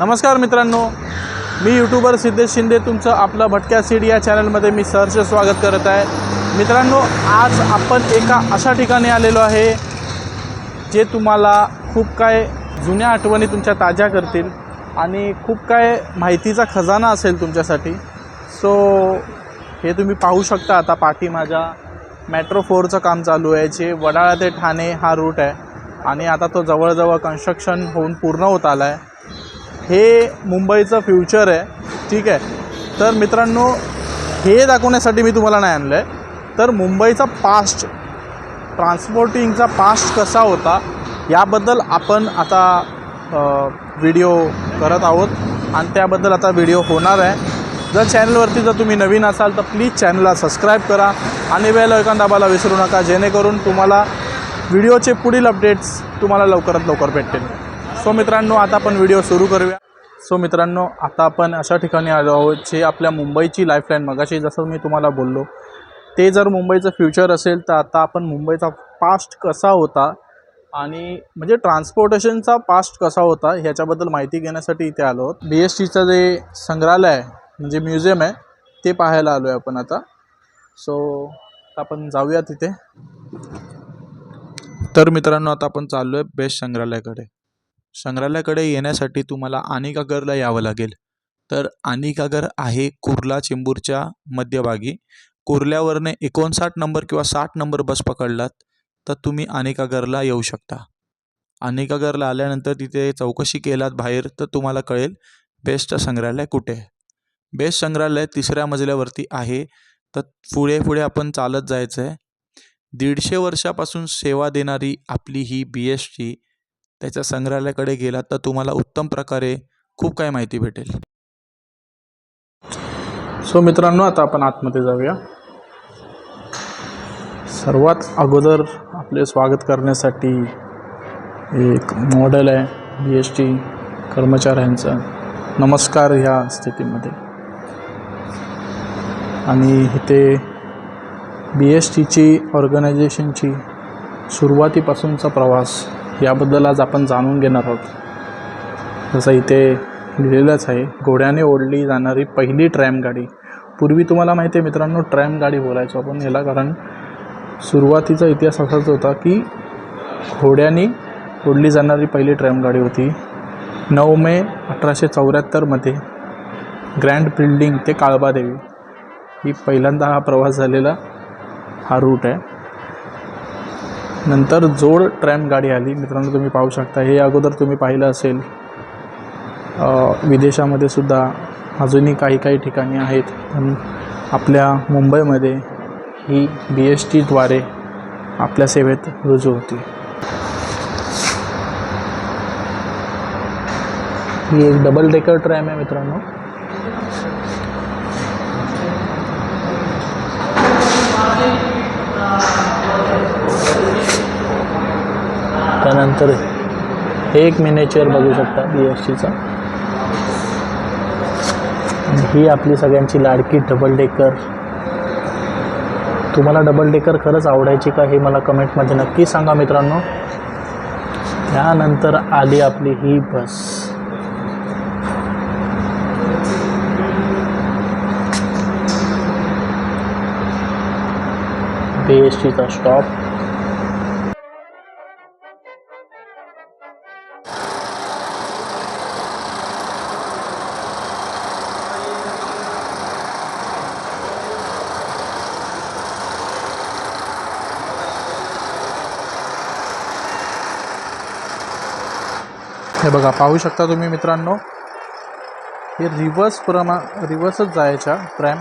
नमस्कार मित्रांनो मी यूट्यूबर सिद्धेश शिंदे तुमचं आपलं भटक्या सीड या चॅनलमध्ये मी सहर्ष स्वागत करत आहे. मित्रांनो आज आपण एका अशा ठिकाणी आलेलो आहे जे तुम्हाला खूप काय जुन्या आठवणी तुमच्या ताज्या करतील आणि खूप काय माहितीचा खजाना असेल तुमच्यासाठी. सो हे तुम्ही पाहू शकता आता पाठी माझ्या मेट्रो फोरचं काम चालू आहे जे वडाळा ते ठाणे हा रूट आहे. आणि आता तो जवळजवळ कन्स्ट्रक्शन होऊन पूर्ण होत आला आहे हे मुंबईचं फ्युचर आहे. ठीक आहे? तर मित्रांनो हे दाखवण्यासाठी मी तुम्हाला नाही आणलं आहे तर मुंबईचा पास्ट ट्रान्सपोर्टिंगचा पास्ट कसा होता याबद्दल आपण आता व्हिडिओ करत आहोत. आणि त्याबद्दल आता व्हिडिओ होणार आहे. जर चॅनलवरती जर तुम्ही नवीन असाल तर प्लीज चॅनलला सबस्क्राईब करा. आणि बेल ऐकून दाबायला विसरू नका. जेणेकरून तुम्हाला व्हिडिओचे पुढील अपडेट्स तुम्हाला लवकरात लवकर भेटतील. सो मित्रांनो आता आपण व्हिडिओ सुरू करूया. सो मित्रांनो आता आपण अशा ठिकाणी आलो आहोत जे आपल्या मुंबईची लाईफलाईन मगाशी जसं मी तुम्हाला बोललो ते जर मुंबईचं फ्युचर असेल तर आता आपण मुंबईचा पास्ट कसा होता आणि म्हणजे ट्रान्सपोर्टेशनचा पास्ट कसा होता ह्याच्याबद्दल माहिती घेण्यासाठी इथे आलो आहोत. बी एस टीचं जे संग्रहालय आहे म्हणजे म्युझियम आहे ते पाहायला आलो आहे आपण आता. सो आपण जाऊया तिथे. तर मित्रांनो आता आपण चाललो आहे बेस्ट संग्रहालयाकडे. संग्रहालयाकडे येण्यासाठी तुम्हाला आनिकागरला यावं लागेल. तर अनिकागर आहे कुर्ला चेंबूरच्या मध्यभागी. कुर्ल्यावरने एकोणसाठ नंबर किंवा साठ नंबर बस पकडलात तर तुम्ही आनिकागरला येऊ शकता. अनिकागरला आल्यानंतर तिथे चौकशी केलात बाहेर तर तुम्हाला कळेल बेस्ट संग्रहालय कुठे आहे. बेस्ट संग्रहालय तिसऱ्या मजल्यावरती आहे तर पुढे पुढे आपण चालत जायचं आहे दीडशे वर्षापासून सेवा देणारी आपली ही बी एस टी त्याच्या संग्रहालयाकडे गेलात तर तुम्हाला उत्तम प्रकारे खूप काही माहिती भेटेल. सो मित्रांनो आता आपण आतमध्ये जाऊया. सर्वात अगोदर आपले स्वागत करण्यासाठी एक मॉडेल आहे बी एस टी कर्मचाऱ्यांचा. नमस्कार ह्या स्थितीमध्ये. आणि इथे बी एस टीची ऑर्गनायझेशनची सुरुवातीपासूनचा प्रवास याबद्दल आज आपण जाणून घेणार आहोत. जसं इथे लिहिलेलंच आहे घोड्याने ओढली जाणारी पहिली ट्रॅम गाडी. पूर्वी तुम्हाला माहिती आहे मित्रांनो ट्रॅम गाडी बोलायचो आपण याला कारण सुरुवातीचा इतिहास असाच होता की घोड्याने ओढली जाणारी पहिली ट्रॅम गाडी होती. नऊ मे अठराशे चौऱ्याहत्तरमध्ये ग्रँड बिल्डिंग ते काळबादेवी. ही पहिल्यांदा हा प्रवास झालेला हा रूट आहे. नंतर जोड ट्रॅम गाडी आली. मित्रांनो तुम्ही पाहू शकता हे अगोदर तुम्ही पाहिलं असेल. विदेशामध्ये सुद्धा अजूनही काही काही ठिकाणी आहेत. पण आपल्या मुंबईमध्ये ही बी एस टीद्वारे आपल्या सेवेत रुजू होती. ही एक डबल डेकर ट्रॅम आहे मित्रांनो. त्यानंतर हे एक मिनेचर बघू शकता बी एस टीचा ही आपली सगळ्यांची लाडकी डबल डेकर तुम्हाला डबल डेकर खरंच आवडायची का हे मला कमेंटमध्ये नक्की सांगा मित्रांनो. त्यानंतर आली आपली ही बस. बी एस टीचा स्टॉप हे बघा पाहू शकता तुम्ही मित्रांनो हे रिव्हर्स प्रमा रिव्हर्सच जायच्या ट्रॅम.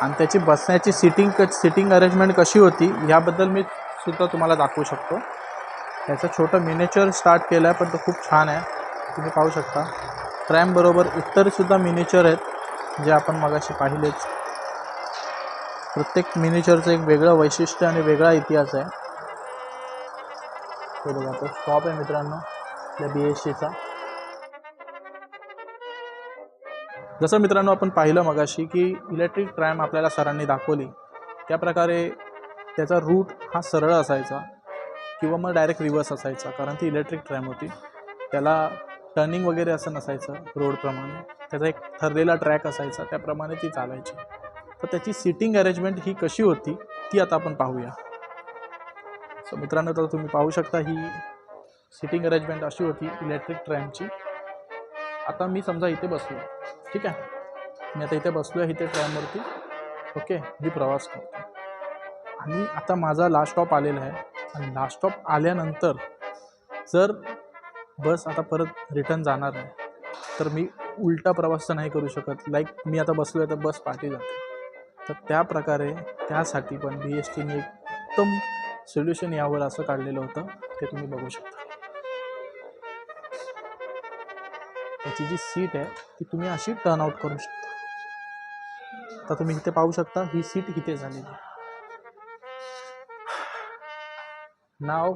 आणि त्याची बसण्याची सिटिंग क सिटिंग अरेंजमेंट कशी होती ह्याबद्दल मी सुद्धा तुम्हाला दाखवू शकतो. त्याचं छोटं मिनेचर स्टार्ट केलं आहे पण तो खूप छान आहे. तुम्ही पाहू शकता. ट्रॅमबरोबर इतरसुद्धा मिनेचर आहेत जे आपण मगाशी पाहिलेच. प्रत्येक मिनेचरचं एक वेगळं वैशिष्ट्य आणि वेगळा इतिहास आहे. हे बघा तो स्टॉप आहे मित्रांनो. आपल्या बी एस सीचा जसं मित्रांनो आपण पाहिलं मगाशी की इलेक्ट्रिक ट्रॅम आपल्याला सरांनी दाखवली. त्याप्रकारे त्याचा रूट हा सरळ असायचा किंवा मग डायरेक्ट रिव्हर्स असायचा कारण ती इलेक्ट्रिक ट्रॅम होती. त्याला टर्निंग वगैरे असं नसायचं रोडप्रमाणे त्याचा एक ठरलेला ट्रॅक असायचा त्याप्रमाणे ती चालायची. तर त्याची सिटिंग अरेंजमेंट ही कशी होती ती आता आपण पाहूया. सो मित्रांनो तर तुम्ही पाहू शकता ही सिटिंग अरेंजमेंट अशी होती इलेक्ट्रिक ट्रॅमची आता मी समजा इथे बसलो. ठीक आहे? मी आता इथे बसलो आहे इथे ट्रॅमवरती ओके? मी प्रवास करतो. आणि आता माझा लास्ट स्टॉप आलेला आहे. आणि लास्ट स्टॉप आल्यानंतर जर बस आता परत रिटर्न जाणार आहे तर मी उलटा प्रवास तर नाही करू शकत. लाईक मी आता बसलो आहे तर बस पाठी जाते. तर त्या प्रकारे त्यासाठी पण बी एस टीने एकदम उत्तम सोल्युशन यावर असं काढलेलं होतं. ते तुम्ही बघू शकता. त्याची जी सीट आहे ती तुम्ही अशी टर्न आउट करू शकता. तर तुम्ही इथे पाहू शकता ही सीट इथे झालेली नाव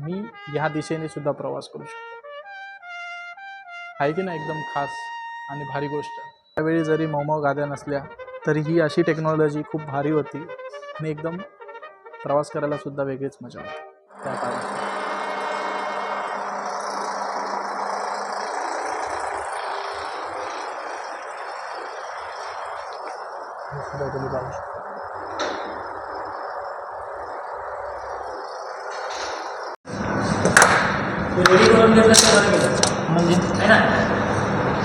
मी ह्या दिशेने सुद्धा प्रवास करू शकतो. आहे की ना एकदम खास आणि भारी गोष्ट? त्यावेळी जरी मोमो गाद्या नसल्या तरी ही अशी टेक्नॉलॉजी खूप भारी होती आणि एकदम प्रवास करायला सुद्धा वेगळीच मजा होती. त्या काळात. सुद्धा तुम्ही शकता. म्हणजे?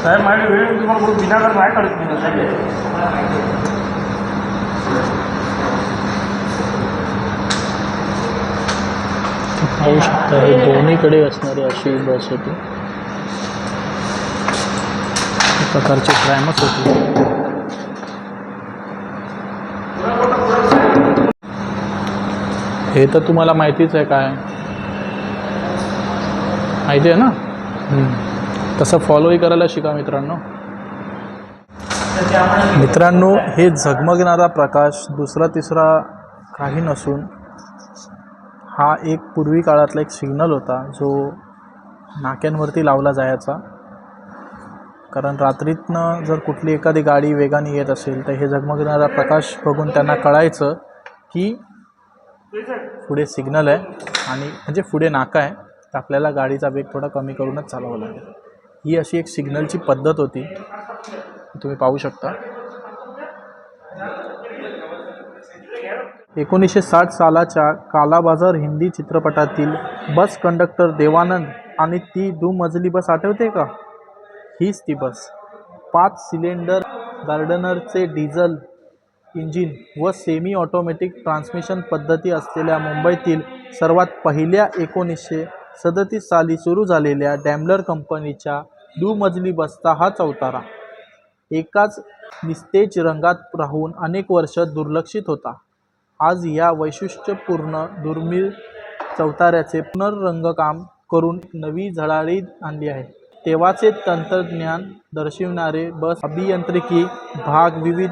साहेब माझी वेळ तुम्हाला बोलून विनाकारण नाही काढत मी साहेब. पाहू शकता हे दोन्हीकडे असणारी अशी बस होती. प्रकारची ट्रॅमच होती. हे तर तुम्हाला माहितीच आहे काय. माहिती आहे ना. तसं फॉलोही करायला शिका मित्रांनो. मित्रांनो हे झगमगणारा प्रकाश दुसरा तिसरा काही नसून हा एक पूर्वी काळातला एक सिग्नल होता जो नाक्यांवरती लावला जायचा. कारण रात्रीतनं जर कुठली एखादी गाडी वेगाने येत असेल तर हे झगमगणारा प्रकाश बघून त्यांना कळायचं की पुढे सिग्नल आहे आणि म्हणजे पुढे नाका आहे. तर आपल्याला गाडीचा वेग थोडा कमी करूनच चालावा लागेल. ही अशी एक सिग्नलची पद्धत होती. तुम्ही पाहू शकता. एकोणीसशे साठ सालाच्या कालाबाजार हिंदी चित्रपटातील बस कंडक्टर देवानंद आणि ती दुमजली बस आठवते का? हीच ती बस. पाच सिलेंडर गार्डनरचे डिझल इंजिन व सेमी ऑटोमॅटिक ट्रान्समिशन पद्धती असलेल्या मुंबईतील सर्वात पहिल्या एकोणीसशे सदतीस साली सुरू झालेल्या डॅमलर कंपनीच्या दुमजली बसचा हा चौतारा. एकाच निस्तेज रंगात राहून अनेक वर्ष दुर्लक्षित होता. आज या वैशिष्ट्यपूर्ण दुर्मिळ चौताऱ्याचे पुनर्रंगकाम करून नवी झळाळी आणली आहे. तेव्हाचे तंत्रज्ञान दर्शविणारे बस अभियांत्रिकी भाग विविध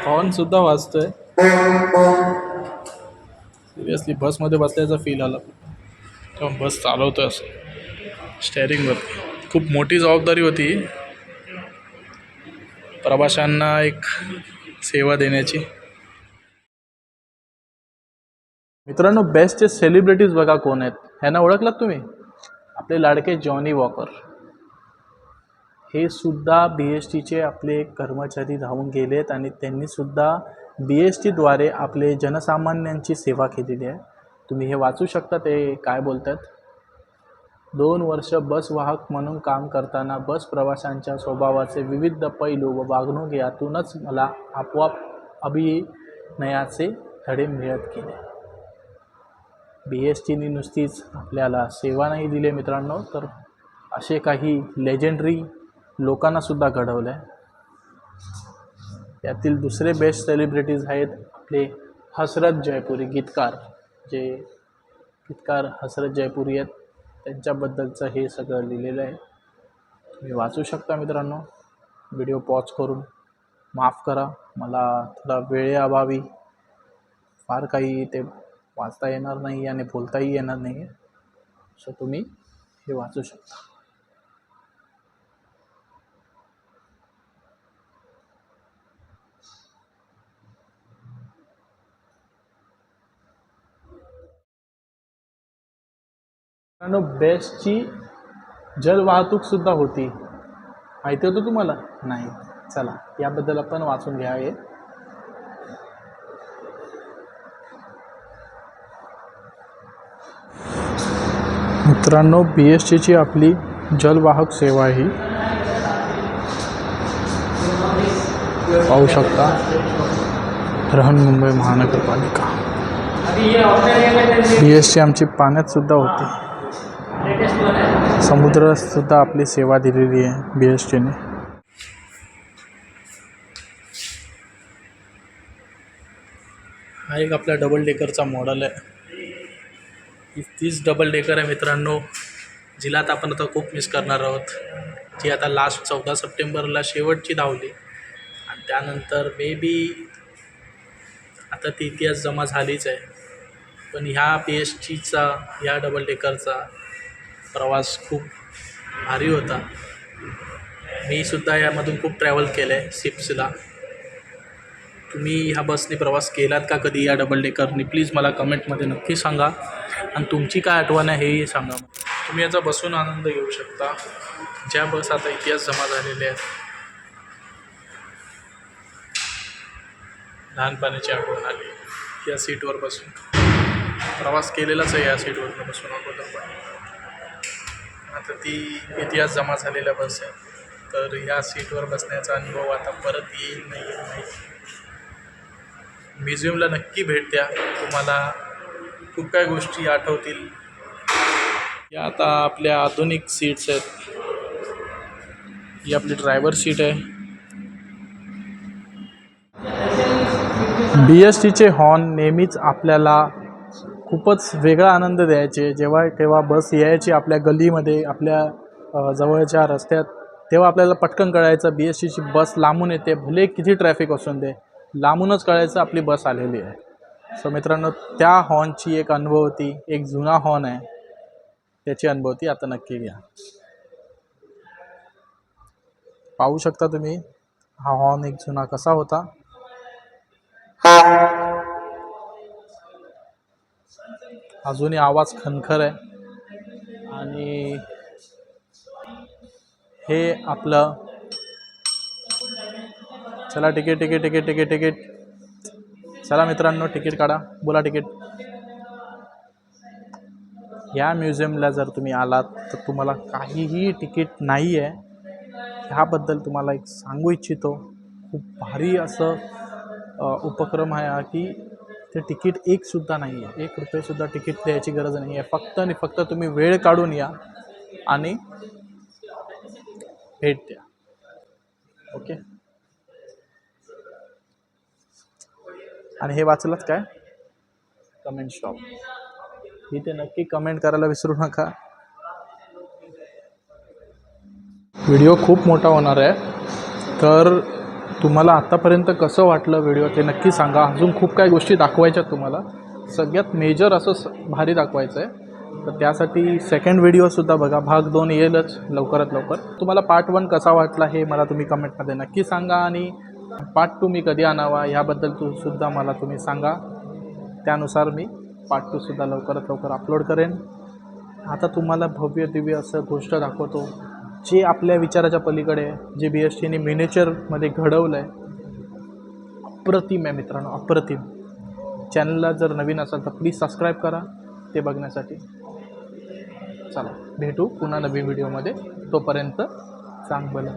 हॉर्न सुद्धा वाजतोय. सिरियसली बसमध्ये बसल्याचा फील आला. तेव्हा बस चालवतोय असं. स्टेअरिंगवर खूप मोठी जबाबदारी होती. प्रवाशांना एक सेवा देण्याची. मित्रांनो बेस्टचे सेलिब्रिटीज बघा कोण आहेत. ह्यांना ओळखलात तुम्ही? आपले लाडके जॉनी वॉकर हे सुद्धा बी एस टीचे आपले कर्मचारी धावून गेलेत आणि त्यांनीसुद्धा बी एस टीद्वारे आपले जनसामान्यांची सेवा केलेली आहे. तुम्ही हे वाचू शकता ते काय बोलतात? दोन वर्ष बस वाहक म्हणून काम करताना बस प्रवाशांच्या स्वभावाचे विविध पैलू व वागणूक यातूनच मला आपोआप अभिनयाचे धडे मिळत गेले. बी एस टीने नुसतीच आपल्याला सेवा नाही दिली मित्रांनो तर असे काही लेजेंडरी लोकांनासुद्धा घडवलं आहे यातील दुसरे बेस्ट सेलिब्रिटीज आहेत आपले हसरत जयपुरी गीतकार. जे गीतकार हसरत जयपुरी आहेत त्यांच्याबद्दलचं हे सगळं लिहिलेलं आहे. तुम्ही वाचू शकता मित्रांनो. व्हिडिओ पॉज करून माफ करा. मला थोडा वेळेअभावी फार काही ते वाचता येणार नाही आणि बोलताही येणार नाही आहे सो तुम्ही हे वाचू शकता. मित्रांनो बेस्टची जलवाहतूकसुद्धा होती. माहिती होतं तुम्हाला? नाही. चला याबद्दल आपण वाचून घ्यावे मित्रांनो बी एस टीची आपली जलवाहक सेवा ही पाहू शकता. बृहन्मुंबई महानगरपालिका. बी एस टी आमची पाण्यातसुद्धा होती. समुद्रसुद्धा आपली सेवा दिलेली आहे बी एस टीने हा एक आपला डबल डेकरचा मॉडल आहे. तीच डबल डेकर आहे मित्रांनो जिला आता आपण आता खूप मिस करणार आहोत. जी आता लास्ट चौदा सप्टेंबरला शेवटची धावली. आणि त्यानंतर मे बी आता ती इतिहास जमा झालीच आहे. पण ह्या पी एस टीचा ह्या डबल डेकरचा प्रवास खूप भारी होता. मी सुद्धा यामधून खूप ट्रॅव्हल केलं आहे सिप्सला तुम्ही ह्या बसने प्रवास केलात का कधी या डबल डेकरनी प्लीज मला कमेंटमध्ये नक्की सांगा. आणि तुमची काय आठवण आहे हेही सांगा. तुम्ही याचा बसून आनंद घेऊ शकता. ज्या बस आता इतिहास जमा झालेले आहेत. लहानपणाची आठवण आली. या सीटवर बसून. प्रवास केलेलाच आहे या सीटवरनं बसून अगोदर पण. आता ती इतिहास जमा झालेल्या बस आहे. तर ह्या सीटवर बसण्याचा अनुभव आता परत येईल नाही येईल नाही म्युझियमला नक्की भेट द्या. तुम्हाला खूप काही गोष्टी आठवतील. या आता आपल्या आधुनिक सीट्स आहेत. ही आपली ड्रायव्हर सीट आहे. बी एस टीचे हॉर्न नेहमीच आपल्याला खूपच वेगळा आनंद द्यायचे. जेव्हा केव्हा बस यायची आपल्या गल्लीमध्ये आपल्या जवळच्या रस्त्यात तेव्हा आपल्याला पटकन कळायचं बी एस सीची बस लांबून येते. भले किती ट्रॅफिक असून दे लांबूनच कळायचं आपली बस आलेली आहे. सो मित्रांनो त्या हॉर्नची एक अनुभवती एक जुना हॉर्न आहे. त्याची अनुभवती आता नक्की घ्या. पाहू शकता तुम्ही हा हॉर्न एक जुना कसा होता? अजूनही आवाज खनखर आहे. आणि हे आपलं चला ticket ticket ticket ticket ticket चला मित्रांनो तिकीट काढा. बोला तिकीट या म्युझियमला जर तुम्ही आलात तर तुम्हाला काहीही तिकीट नाही आहे ह्याबद्दल तुम्हाला एक सांगू इच्छितो. खूप भारी असं उपक्रम आहे हा की ते तिकीट एकसुद्धा नाही आहे. एक रुपयेसुद्धा तिकीट द्यायची गरज नाही आहे. फक्त आणि फक्त तुम्ही वेळ काढून या आणि भेट द्या. ओके? आणि हे वाचलंत काय? Comment shop. इथे नक्की कमेंट करायला विसरू नका. व्हिडिओ खूप मोठा होणार आहे. तर तुम्हाला आत्तापर्यंत कसं वाटलं व्हिडिओ ते नक्की सांगा. अजून खूप काही गोष्टी दाखवायच्या तुम्हाला. सगळ्यात मेजर असं स- भारी दाखवायचं आहे तर त्यासाठी सेकंड व्हिडिओसुद्धा बघा. भाग दोन येईलच लवकरात लवकर. तुम्हाला पार्ट वन कसा वाटला हे मला तुम्ही कमेंटमध्ये नक्की सांगा आणि पार्ट टू मी कधी आणावा ह्याबद्दल तू सुद्धा मला तुम्ही सांगा. त्यानुसार मी पार्ट टूसुद्धा लवकरात लवकर अपलोड करेन. आता तुम्हाला भव्य दिव्य असं गोष्ट दाखवतो. जे आपल्या विचाराच्या पलीकडे जे बी एस टीने मिनेचरमध्ये घडवलं आहे अप्रतिम आहे मित्रांनो अप्रतिम. चॅनलला जर नवीन असाल तर प्लीज सबस्क्राईब करा ते बघण्यासाठी. चला भेटू पुन्हा नवीन व्हिडिओमध्ये तोपर्यंत चांगलं